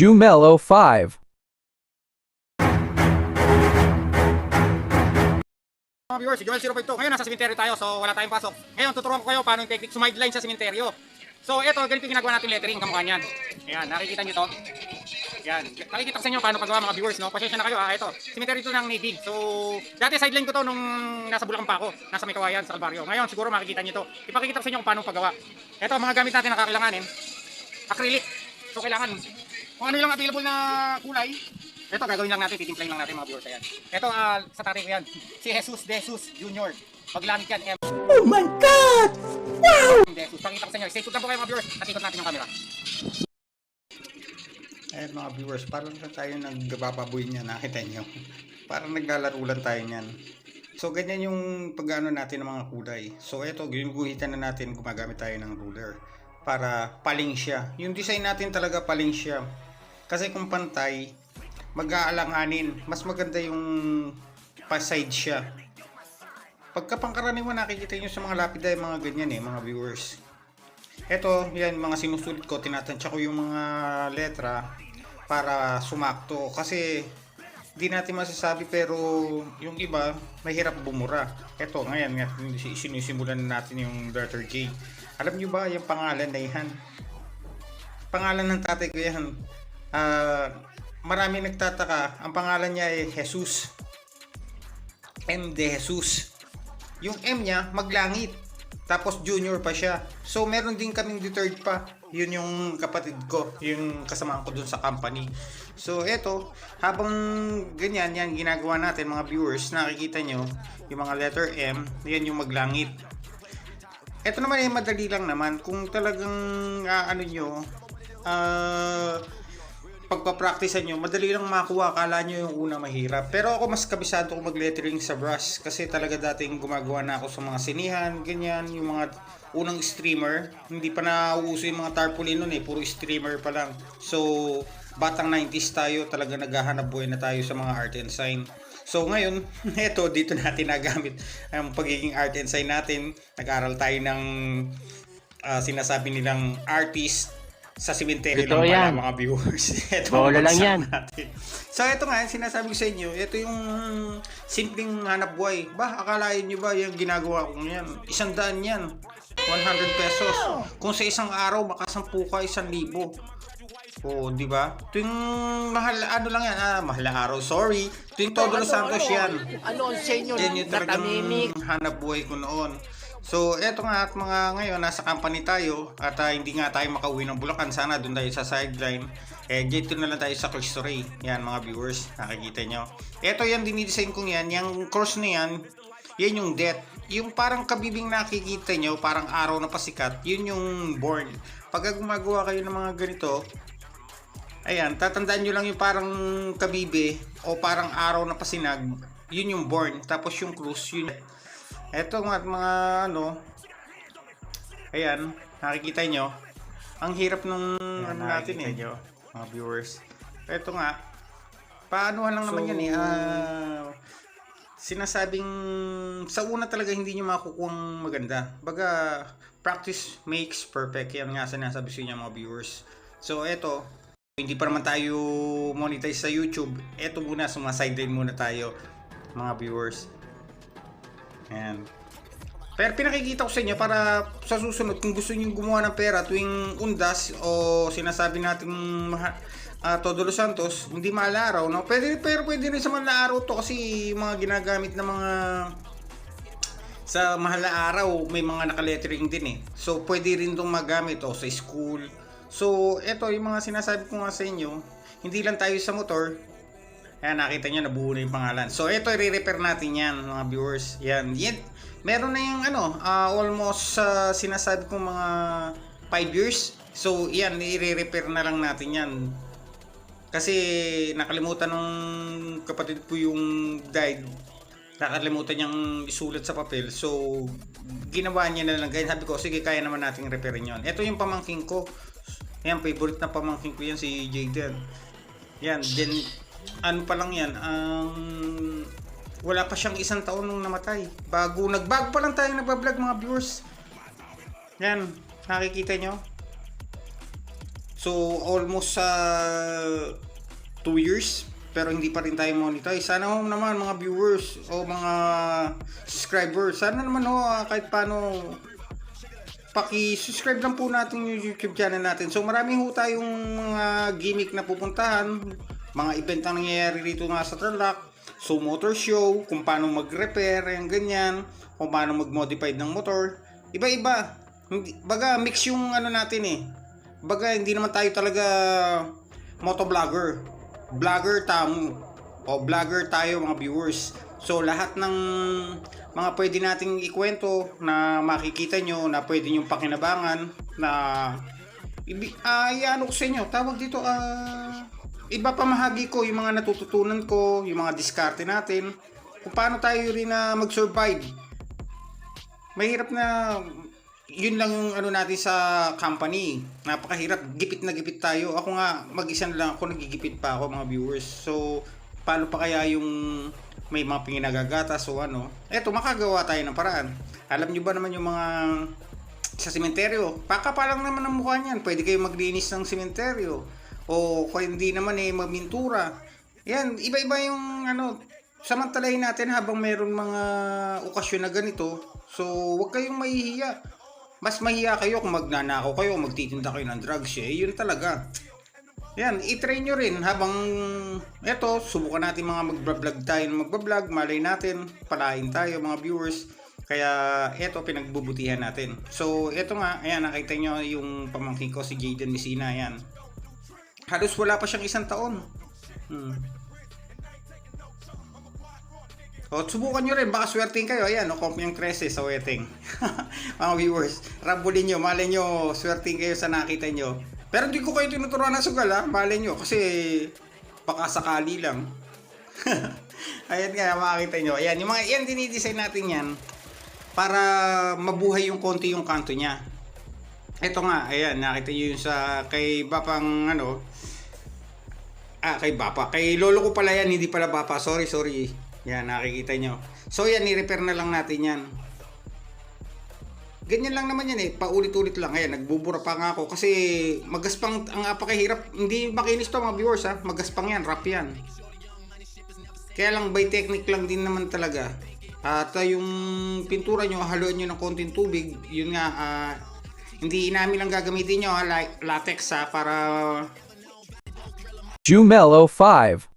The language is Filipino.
Jumelo 5. Mga viewers, si Joel 052. Ngayon nasa sementeryo tayo, so wala tayong pasok. Ngayon tuturuan ko kayo paano yung technique sumideline sa sementeryo. So ito, ganito yung ginagawa natin lettering, kamukha niyan. Ayan, nakikita niyo to. Ayan, nakikita ko sa inyo paano pagawa mga viewers, no? Pasensya na kayo ha, ito. Sementeryo ito ng Navy. So, dati sideline ko to nung nasa Bulacan pa ako, nasa may kawayan sa Calvario. Ngayon, siguro makikita niyo to. Ipakikita ko sa inyo kung paano pagawa. Ito, mga gamit natin na kakailanganin. Acrylic. So, kailangan kung ano yung available na kulay, ito gagawin lang natin, titimplayin lang natin mga viewers. Ayan. Ito ah, sa tatay ko yan. Si Jesus De Jesus Jr. Paglamit yan. M. Oh my God! Wow! De Jesus. Pakita ko sa inyo. Stay tuned lang po kayo mga viewers. At ikot natin yung camera. Eh mga viewers, parang lang tayo nagbababoy niya, nakita nyo. parang naglalaro lang tayo niyan. So ganyan yung pag-ano natin ng mga kulay. So eto, ginuguhitan na natin, gumagamit tayo ng ruler. Para paling siya. Yung design natin talaga paling siya. Kasi kung pantay, mag-aalanganin. Mas maganda yung pa-side siya. Pagka pangkaraniwan nakikita nyo sa mga lapida yung mga ganyan eh, mga viewers. Ito, yan, mga sinusulit ko, tinatansya ko yung mga letra para sumakto. Kasi, di natin masasabi pero yung iba, mahirap bumura. Ito, ngayon, nga, sinisimulan na natin yung letter J. Alam nyo ba yung pangalan na yan? Pangalan ng tatay ko yan. Ah, marami nagtataka. Ang pangalan niya ay Jesus. M de Jesus. Yung M niya, maglangit. Tapos junior pa siya. So meron din kaming third pa. Yun yung kapatid ko, yung kasamahan ko dun sa company. So eto, habang ganyan yan ginagawa natin mga viewers, nakikita nyo yung mga letter M, yan yung maglangit. Ito naman ay madali lang naman kung talagang ah, ano nyo ah pagpapractice nyo, madali lang makuha. Akala nyo yung una mahirap. Pero ako mas kabisado ko mag-lettering sa brush. Kasi talaga dating gumagawa na ako sa mga sinihan, ganyan. Yung mga unang streamer. Hindi pa nauuso yung mga tarpaulin nun eh. Puro streamer pa lang. So, batang 90s tayo. Talaga naghahanap buhay na tayo sa mga art and sign. So ngayon, eto dito natin nagamit ang pagiging art and sign natin. Nag-aral tayo ng ah, sinasabi nilang artist sa simenteryo lang pala yan. mga viewers. ito Bola lang yan. Natin. So ito nga, sinasabi ko sa inyo, ito yung simpleng hanap buhay. Ba, akalain nyo ba yung ginagawa ko yan? Isang daan yan. 100 pesos. Kung sa isang araw, makasampu ka, isang libo. O, di ba? Tuwing mahal, ano lang yan, ah, mahal na araw, sorry. Tuwing Todo Los Santos yan. Ano ang senyo Yan yung talagang hanap buhay ko noon. So, eto nga at mga ngayon, nasa company tayo at ah, hindi nga tayo makauwi ng Bulacan. Sana doon tayo sa sideline. Eh, dito na lang tayo sa Cristo Rey. Yan mga viewers, nakikita nyo. Eto yan, dinidesign kong yan. Yung cross na yan, yan yung death. Yung parang kabibing nakikita nyo, parang araw na pasikat, yun yung born. Pag gumagawa kayo ng mga ganito, Ayan, tatandaan nyo lang yung parang kabibe o parang araw na pasinag, yun yung born. Tapos yung cruise, yun. Eto mga, mga ano, ayan, nakikita nyo. Ang hirap nung ano natin eh, mga viewers. Eto nga, paanohan lang naman yan eh. ah, sinasabing sa una talaga hindi nyo makukuha maganda. Baga, practice makes perfect. Yan nga sinasabi sa inyo mga viewers. So, eto, hindi pa naman tayo monetize sa YouTube. Eto muna, sa mga sideline muna tayo, mga viewers. Ayan. Pero pinakikita ko sa inyo para sa susunod kung gusto niyo gumawa ng pera tuwing undas o sinasabi nating ah, Todo Los Santos, hindi mahal na araw, no? Pwede, pero pwede rin sa mahal na araw to kasi mga ginagamit ng mga sa mahal na araw, may mga nakalettering din eh. So, pwede rin itong magamit o sa school. So, eto yung mga sinasabi ko nga sa inyo, hindi lang tayo sa motor, Ayan, nakita nyo, nabuo na yung pangalan. So, ito, i-repair natin yan, mga viewers. Yan, yan. Meron na yung, ano, ah, almost ah, sinasabi kong mga 5 years. So, yan, i-repair na lang natin yan. Kasi, nakalimutan nung kapatid ko yung died. Nakalimutan niyang isulat sa papel. So, ginawa niya na lang. Ganyan, sabi ko, sige, kaya naman nating repairin yon. Ito yung pamangking ko. Yan, favorite na pamangking ko yan, si Jaden. Yan, then, ano pa lang yan, ang wala pa siyang isang taon nung namatay. Bago, nagbago pa lang tayo nagbablog mga viewers. Yan, nakikita nyo. So, almost sa 2 years pero hindi pa rin tayo monetize. Sana ho naman mga viewers o mga subscribers, sana naman ho ah, kahit paano paki-subscribe lang po natin yung YouTube channel natin. So marami ho tayong mga gimmick na pupuntahan, mga event na nangyayari rito nga sa Tarlac. So motor show, kung paano mag-repair, yung ganyan, kung paano mag-modify ng motor. Iba-iba. Baga mix yung ano natin eh. Baga hindi naman tayo talaga motovlogger. Vlogger tamo. O vlogger tayo mga viewers. So lahat ng mga pwede nating ikwento na makikita nyo na pwede nyong pakinabangan na ah, iano ko sa inyo. Tawag dito, ah, iba pamahagi ko yung mga natututunan ko, yung mga diskarte natin, kung paano tayo rin na mag-survive. Mahirap na yun lang yung ano natin sa company. Napakahirap. Gipit na gipit tayo. Ako nga, mag-isa na lang ako, nagigipit pa ako mga viewers. So, paano pa kaya yung may mga pinagagatas o ano? Eto, makagawa tayo ng paraan. Alam nyo ba naman yung mga sa sementeryo? Paka pa lang naman ang mukha niyan. Pwede kayo maglinis ng sementeryo. O kung hindi naman eh, mamintura. Yan, iba-iba yung ano, samantalahin natin habang meron mga okasyon na ganito. So, huwag kayong mahihiya. Mas mahiya kayo kung magnanakaw kayo, magtitinda kayo ng drugs eh. Yun talaga. Yan, i-train nyo rin habang eto, subukan natin mga magbablog tayo ng magbablog, malay natin, palain tayo mga viewers. Kaya eto, pinagbubutihan natin. So, eto nga, ayan, nakita nyo yung pamangkin ko, si Jaden Messina, ayan. Halos wala pa siyang isang taon. Hmm. O, subukan nyo rin, baka swerting kayo. Ayan, o, Compyang 13 sa wedding. Mga viewers, rabulin nyo, malay nyo, swerting kayo sa nakita nyo. Pero hindi ko kayo tinuturuan ng sugal, ha? Malay nyo, kasi baka sakali lang. Ayan nga, makakita nyo. Ayan, yung mga, yan, dinidesign natin yan para mabuhay yung konti yung kanto niya. Ito nga, ayan, nakita nyo yung sa kay Bapang, ano, Ah, kay Bapa. Kay lolo ko pala yan, hindi pala Bapa. Sorry, sorry. Yan, nakikita nyo. So yan, ni-repair na lang natin yan. Ganyan lang naman yan eh. Paulit-ulit lang. Ayan, nagbubura pa nga ako. Kasi magaspang, ang apakahirap. Hindi makinis to mga viewers ha. Magaspang yan, rap yan. Kaya lang by technique lang din naman talaga. At uh, yung pintura nyo, haluan nyo ng konting tubig. Yun nga, ah, hindi namin lang gagamitin nyo ha, like latex ha, para Jumelo 5.